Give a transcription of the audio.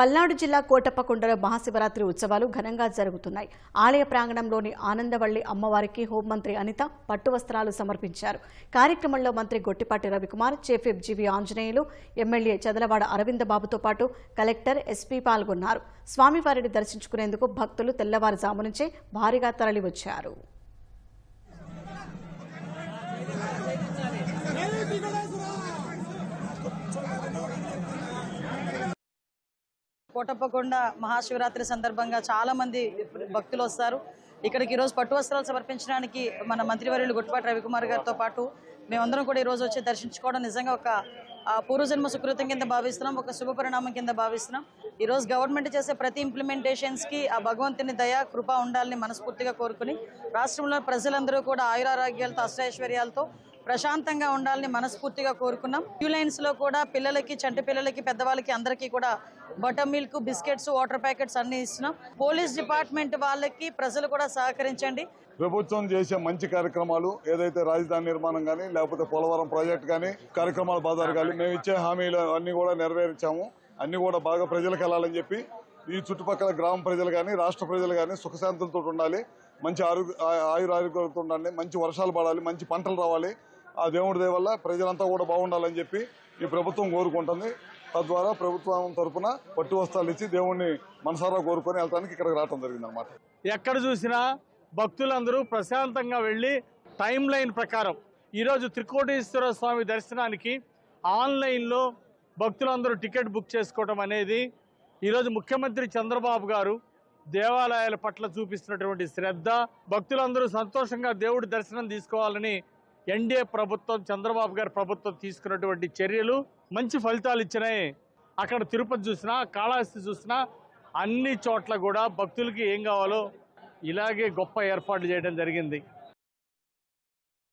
పల్నాడు జిల్లా కోటప్పకొండలో మహాశివరాత్రి ఉత్సవాలు ఘనంగా జరుగుతున్నాయి. ఆలయ ప్రాంగణంలోని ఆనందవల్లి అమ్మవారికి హోంమంత్రి అనిత పట్టు వస్త్రాలు సమర్పించారు. కార్యక్రమంలో మంత్రి Gottipati Ravikumar chief whip GV Anjaneyulu MLA Chadalavada Aravinda బాబుతో పాటు కలెక్టర్ ఎస్పీ పాల్గొన్నారు. స్వామివారిని దర్శించుకునేందుకు భక్తులు తెల్లవారుజాము నుంచే భారీగా తరలివచ్చారు. కోటప్పకొండ మహాశివరాత్రి సందర్భంగా చాలా మంది భక్తులు వస్తారు. ఇక్కడికి ఈరోజు పట్టు వస్త్రాలు సమర్పించడానికి మన మంత్రివర్యులు గుట్టుపాటి రవికుమార్ గారితో పాటు మేమందరం కూడా ఈరోజు వచ్చి దర్శించుకోవడం నిజంగా ఒక పూర్వజన్మ సుకృతం కింద భావిస్తున్నాం ఒక శుభ పరిణామం కింద భావిస్తున్నాం. ఈరోజు గవర్నమెంట్ చేసే ప్రతి ఇంప్లిమెంటేషన్స్కి ఆ భగవంతుని దయ కృప ఉండాలని మనస్ఫూర్తిగా కోరుకుని రాష్ట్రంలో ప్రజలందరూ కూడా ఆయురారోగ్యాలతో అష్టైశ్వర్యాలతో ప్రశాంతంగా ఉండాలని మనస్ఫూర్తిగా కోరుకున్నాం. క్యూ లైన్స్లో కూడా పిల్లలకి చంటి పిల్లలకి పెద్దవాళ్ళకి అందరికీ కూడా butter milk biscuits water packets అన్ని ఇస్తున్నాం. పోలీస్ డిపార్ట్మెంట్ వాళ్ళకి ప్రజలు కూడా సహకరించండి. ప్రభుత్వం చేసే మంచి కార్యక్రమాలు ఏదైతే రాజధాని నిర్మాణం కానీ లేకపోతే పోలవరం ప్రాజెక్ట్ కానీ కార్యక్రమాల బాధారు కానీ మేము ఇచ్చే హామీలు అన్ని కూడా నెరవేర్చాము. అన్ని కూడా బాగా ప్రజలకు వెళ్ళాలని చెప్పి ఈ చుట్టుపక్కల గ్రామ ప్రజలు కానీ రాష్ట్ర ప్రజలు కానీ సుఖశాంతులతో ఉండాలి. మంచి ఆరోగ్య ఆయుర ఆరోగ్యంతో ఉండాలి. మంచి వర్షాలు పడాలి. మంచి పంటలు రావాలి. ఆ దేవుడి దయ వల్ల ప్రజలంతా కూడా బాగుండాలని చెప్పి ఈ ప్రభుత్వం కోరుకుంటుంది. తద్వారా ప్రభుత్వం తరపున పట్టు వస్త్రాలు ఇచ్చి దేవుణ్ణి మనసారా కోరుకొని వెళ్ళడానికి ఇక్కడికి రావడం జరిగింది అనమాట ఎక్కడ చూసినా భక్తులందరూ ప్రశాంతంగా వెళ్ళి టైం లైన్ ప్రకారం ఈరోజు త్రికోటేశ్వర స్వామి దర్శనానికి ఆన్లైన్లో భక్తులందరూ టికెట్ బుక్ చేసుకోవడం అనేది ఈరోజు ముఖ్యమంత్రి చంద్రబాబు గారు దేవాలయాల పట్ల చూపిస్తున్నటువంటి శ్రద్ధ భక్తులందరూ సంతోషంగా దేవుడి దర్శనం తీసుకోవాలని ఎన్డీఏ ప్రభుత్వం చంద్రబాబు గారి ప్రభుత్వం తీసుకున్నటువంటి చర్యలు మంచి ఫలితాలు ఇచ్చినాయి. అక్కడ తిరుపతి చూసినా కాళహస్తి చూసినా అన్ని చోట్ల కూడా భక్తులకి ఏం కావాలో ఇలాగే గొప్ప ఏర్పాట్లు చేయడం జరిగింది.